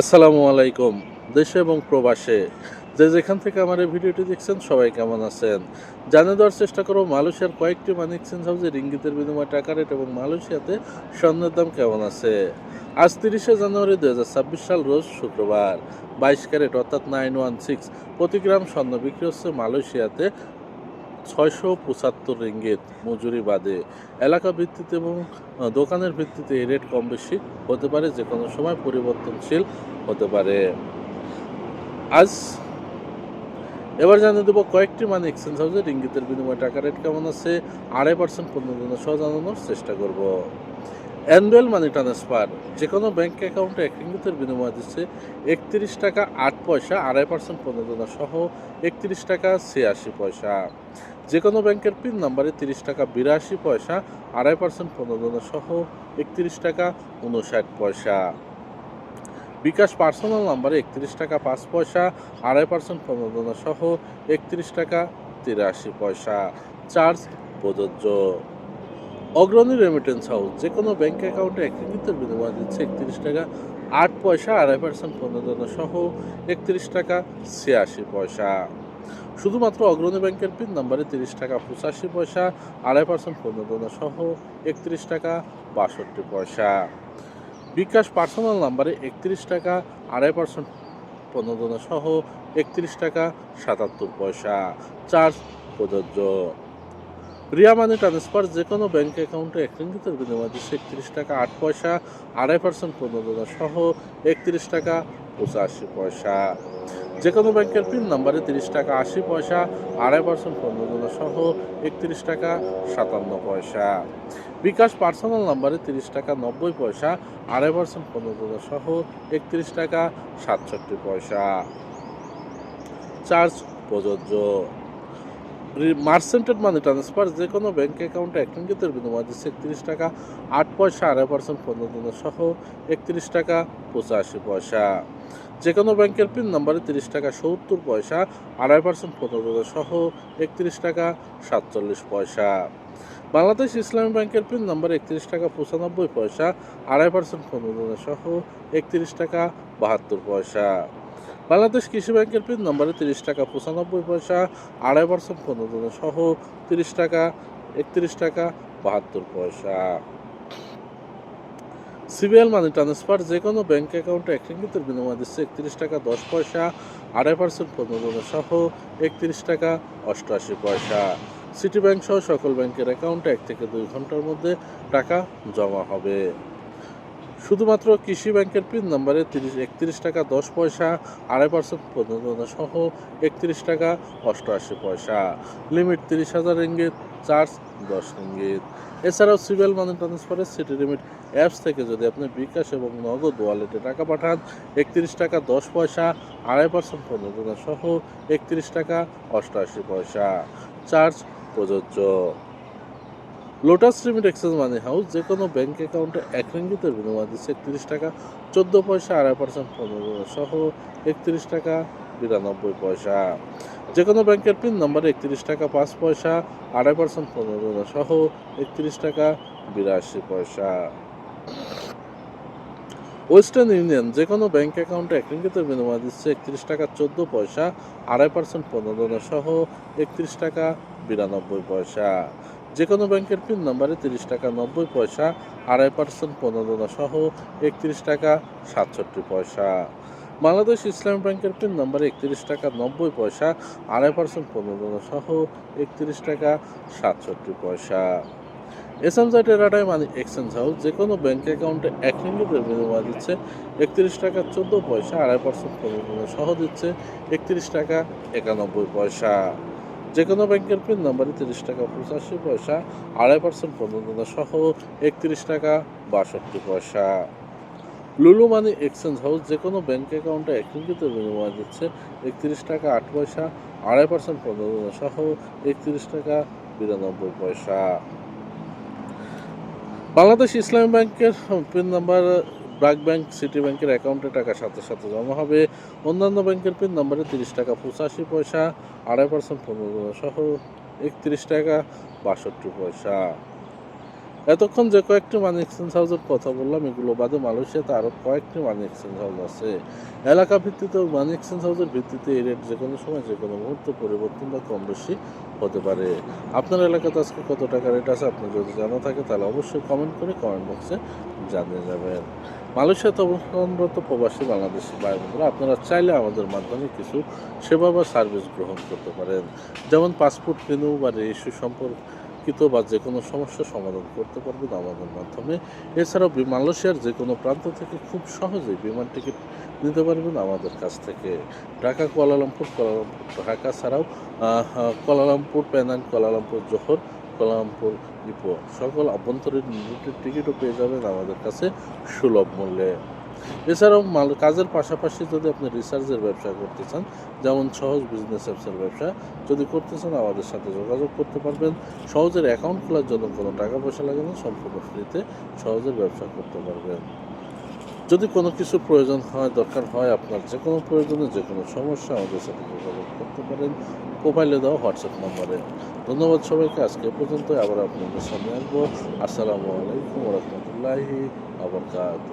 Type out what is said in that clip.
আসসালামু আলাইকুম, দেশে এবং প্রবাসে। যে যেখান থেকে আমার এই ভিডিওটি দেখছেন, সবাই কেমন আছেন? জানে দেওয়ার চেষ্টা করব, মালয়েশিয়ার কয়েকটি মানি এক্সচেঞ্জ হাউসে রিঙ্গিতের বিনিময় টাকা রেট এবং মালয়েশিয়াতে স্বর্ণের দাম কেমন আছে? আজ তিরিশে জানুয়ারি দু হাজার ছাব্বিশ সাল, রোজ শুক্রবার। বাইশ ক্যারেট, অর্থাৎ নাইন ওয়ান সিক্স প্রতি গ্রাম স্বর্ণ বিক্রি হচ্ছে মালয়েশিয়াতে ছয়শো পঁচাত্তর রিঙ্গিত মজুরি বাদে এলাকা ভিত্তিতে এবং দোকানের ভিত্তিতে এই রেট কম বেশি হতে পারে, যে কোনো সময় পরিবর্তনশীল হতে পারে। আজ এবার জানিয়ে দেবো কয়েকটি মানে এক্সচেঞ্জ হাউসে রিঙ্গিতের বিনিময়ে টাকা রেট কেমন আছে, আড়াই পার্সেন্ট পনেরো দিনের সহ জানানোর চেষ্টা করব। অ্যানুয়াল মানি ট্রান্সফার যে কোনো ব্যাঙ্ক অ্যাকাউন্টে এক রিঙ্গিতের বিনিময় দিচ্ছে একত্রিশ টাকা আট পয়সা, আড়াই পার্সেন্ট পনেরো দিনের সহ একত্রিশ টাকা ছিয়াশি পয়সা। যে কোনো ব্যাংকের পিন নাম্বারে তিরিশ টাকা বিরাশি পয়সা, আড়াই পার্সেন্ট প্রণোদনা সহ একত্রিশ টাকা উনষাট পয়সা। বিকাশ পার্সোনাল নাম্বারে একত্রিশ টাকা পাঁচ পয়সা, আড়াই পার্সেন্ট প্রণোদনা সহ একত্রিশ টাকা তিরাশি পয়সা। চার্জ প্রযোজ্য। অগ্রণী রেমিটেন্স হাউস যে কোনো ব্যাংক অ্যাকাউন্টে এক রিঙ্গিতের বিনিময় দিচ্ছে একত্রিশ টাকা আট পয়সা, আড়াই পার্সেন্ট প্রণোদনা সহ একত্রিশ টাকা ছিয়াশি পয়সা। শুধুমাত্র অগ্রণী ব্যাংকের পিন নাম্বারে তিরিশ টাকা পঁচাশি পয়সা, আড়াই পার্সেন্ট প্রণোদনা সহ একত্রিশ টাকা বাষট্টি পয়সা। বিকাশ পার্সোনাল নাম্বারে একত্রিশ টাকা, আড়াই পার্সেন্ট প্রণোদনা সহ একত্রিশ টাকা সাতাত্তর পয়সা। চার্জ প্রযোজ্য। রিয়া মানি ট্রান্সফার যে কোনো ব্যাংক অ্যাকাউন্টে এক বিনিময় দিচ্ছে একত্রিশ টাকা আট পয়সা, আড়াই পার্সেন্ট প্রণোদনা সহ একত্রিশ টাকা পঁচাশি পয়সা। যে কোনো ব্যাংকের পিন নাম্বারে তিরিশ টাকা, আশি পয়সা, আড়াই পার্সেন্ট প্রণোদনা সহ একত্রিশ টাকা, সাতান্ন পয়সা। বিকাশ পার্সোনাল নাম্বারে তিরিশ টাকা, নব্বই পয়সা, আড়াই পার্সেন্ট প্রণোদনা সহ একত্রিশ টাকা, সাতষট্টি পয়সা। চার্জ প্রযোজ্য। মার্সেন্টেড মানি ট্রান্সফার যে কোনো ব্যাংক অ্যাকাউন্টে এক রিঙ্গিতের বিনিময় দিচ্ছে একত্রিশ টাকা, আট পয়সা, আড়াই পার্সেন্ট পনেরো প্রণোদনা সহ একত্রিশ টাকা, পঁচাশি পয়সা। যে কোনো ব্যাংকের পিন নাম্বারে তিরিশ টাকা, সত্তর পয়সা, আড়াই পার্সেন্ট প্রণোদনা সহ একত্রিশ টাকা, সাতচল্লিশ পয়সা। বাংলাদেশ ইসলামী ব্যাংকের পিন নাম্বার একত্রিশ টাকা, পঁচানব্বই পয়সা, আড়াই পার্সেন্ট প্রণোদনা সহ একত্রিশ টাকা, বাহাত্তর পয়সা। বাংলাদেশ কৃষি ব্যাংকের পিন নম্বরে তিরিশ টাকা পঁচানব্বই পয়সা, আড়াই পার্সেন্ট প্রণোদনা সহ তিরিশ টাকা, একত্রিশ টাকা, বাহাত্তর পয়সা। সিবিএল মানি ট্রান্সফার যে কোনো ব্যাংক অ্যাকাউন্টে এক রিঙ্গিতের বিনিময় দিচ্ছে একত্রিশ টাকা, দশ পয়সা, আড়াই পার্সেন্ট প্রণোদনা সহ একত্রিশ টাকা, অষ্টআশি পয়সা। সিটি ব্যাংক সহ সকল ব্যাংকের অ্যাকাউন্টে এক থেকে দুই ঘণ্টার মধ্যে টাকা জমা হবে। শুধুমাত্র কৃষি ব্যাংকের পিন নাম্বারে তিরিশ, একত্রিশ টাকা দশ পয়সা, আড়াই পার্সেন্ট প্রণোদনা সহ একত্রিশ টাকা অষ্টআশি পয়সা। লিমিট তিরিশ হাজার রিঙ্গিত, চার্জ দশ রিঙ্গিত। এছাড়াও সিভিল মানি ট্রান্সফারের সিটি লিমিট অ্যাপস থেকে যদি আপনি বিকাশ এবং নগদ ওয়ালেটে টাকা পাঠান, একত্রিশ টাকা দশ পয়সা, আড়াই পার্সেন্ট প্রণোদনা সহ একত্রিশ টাকা অষ্টআশি পয়সা। চার্জ প্রযোজ্য। Lotus limit exchange money house যে কোনো ব্যাংক অ্যাকাউন্টে এক রিঙ্গিতের বিনিময় দিচ্ছে একত্রিশ টাকা, চোদ্দ পয়সা, আড়াই পার্সেন্ট পনেরো সহ একত্রিশ টাকা বিরানব্বই পয়সা। যে কোনো ব্যাংকের পিন নম্বরে একত্রিশ টাকা, পাঁচ পয়সা, আড়াই পার্সেন্ট পনেরো সহ একত্রিশ টাকা, বিরাশি পয়সা। ওয়েস্টার্ন ইউনিয়ন যে কোনো ব্যাংক অ্যাকাউন্টে এক রিঙ্গিতের বিনিময় দিচ্ছে একত্রিশ টাকা, চোদ্দ পয়সা, আড়াই পার্সেন্ট পনেরো সহ একত্রিশ টাকা, বিরানব্বই পয়সা। যে কোনো ব্যাংকের পিন নম্বরে তিরিশ টাকা নব্বই পয়সা, আড়াই পার্সেন্ট প্রণোদনা সহ একত্রিশ টাকা সাতষট্টি পয়সা। বাংলাদেশ ইসলামী ব্যাংকের পিন নম্বরে একত্রিশ টাকা নব্বই পয়সা, আড়াই পার্সেন্ট প্রণোদনা সহ একত্রিশ টাকা সাতষট্টি পয়সা। এসএমজা টেরাটাই মানি এক্সচেঞ্জ হাউস যে কোনো ব্যাংক অ্যাকাউন্টে এক রিঙ্গিতের বিনিময় দিচ্ছে একত্রিশ টাকা চোদ্দ পয়সা, আড়াই পার্সেন্ট প্রণোদনা সহ দিচ্ছে একত্রিশ টাকা একানব্বই পয়সা। যে কোনো ব্যাংকের পিন নাম্বারে তিরিশ টাকা পঁচাশি পয়সা, আড়াই পার্সেন্ট প্রণোদনা সহ একত্রিশ টাকা বাষট্টি পয়সা। লুলু মানি এক্সচেঞ্জ হাউস যে কোনো ব্যাংক অ্যাকাউন্টে এক বিনিময় দিচ্ছে একত্রিশ টাকা আট পয়সা, আড়াই পার্সেন্ট প্রণোদনা সহ একত্রিশ টাকা বিরানব্বই পয়সা। বাংলাদেশ ইসলামী ব্যাংকের pin number BRAC bank, City ব্যাংকের অ্যাকাউন্টে টাকা সাথে সাথে জমা হবে। অন্যান্য ব্যাংকের পিন নাম্বারে তিরিশ টাকা পঁচাশি পয়সা, আড়াই পার্সেন্ট পনেরো সহ একত্রিশ টাকা বাষট্টি পয়সা। এতক্ষণ যে কয়েকটি মানি এক্সচেঞ্জ হাউসের কথা বললাম, এগুলো বাদে মালয়েশিয়াতে আরও কয়েকটি মানি এক্সচেঞ্জ হাউস আছে। এলাকা ভিত্তিতে মানি এক্সচেঞ্জ হাউসের ভিত্তিতে এই রেট যে কোনো সময় যে কোনো মুহূর্তে পরিবর্তন বা কম বেশি হতে পারে। আপনার এলাকাতে আজকে কত টাকা রেট আছে, আপনি যদি জানা থাকে, তাহলে অবশ্যই কমেন্ট করে কমেন্ট বক্সে জানিয়ে যাবেন। মালয়েশিয়াতে অবস্থানরত প্রবাসী বাংলাদেশি ভাই বোনেরা আপনারা চাইলে আমাদের মাধ্যমে কিছু সেবা বা সার্ভিস গ্রহণ করতে পারেন। যেমন পাসপোর্ট রিনিউ বা রেজিস্ট্রি সম্পর্কিত বা যে কোনো সমস্যার সমাধান করতে পারবেন আমাদের মাধ্যমে। এছাড়াও মালয়েশিয়ার যে কোনো প্রান্ত থেকে খুব সহজেই বিমান টিকিট নিতে পারবেন আমাদের কাছ থেকে। Dhaka Kuala Lumpur Kuala Lumpur Dhaka ছাড়াও আহ, আহ, Kuala Lumpur Johor Kuala Lumpur depot সকল অভ্যন্তরীণ রুটের টিকিটও পেয়ে যাবেন আমাদের কাছে সুলভ মূল্যে। এছাড়াও মাল, কাজের পাশাপাশি যদি আপনি রিসার্চের ব্যবসা করতে চান, যেমন সহজ বিজনেস অ্যাপসের ব্যবসা, যদি করতে চান আমাদের সাথে যোগাযোগ করতে পারবেন। সহজের অ্যাকাউন্ট খোলার জন্য কোনো টাকা পয়সা লাগে না, সম্পূর্ণ ফ্রিতে সহজের ব্যবসা করতে পারবেন। যদি কোনো কিছু প্রয়োজন হয়, দরকার হয় আপনার যে কোনো প্রয়োজনে যে কোনো সমস্যা আমাদের সাথে যোগাযোগ করতে পারেন। মোবাইলে দেওয়া হোয়াটসঅ্যাপ নম্বরে। ধন্যবাদ সবাইকে। আজকে পর্যন্ত আবার আপনাদের সামনে আসব। আসসালামু আলাইকুম রহমতুল্লাহি আবরকাত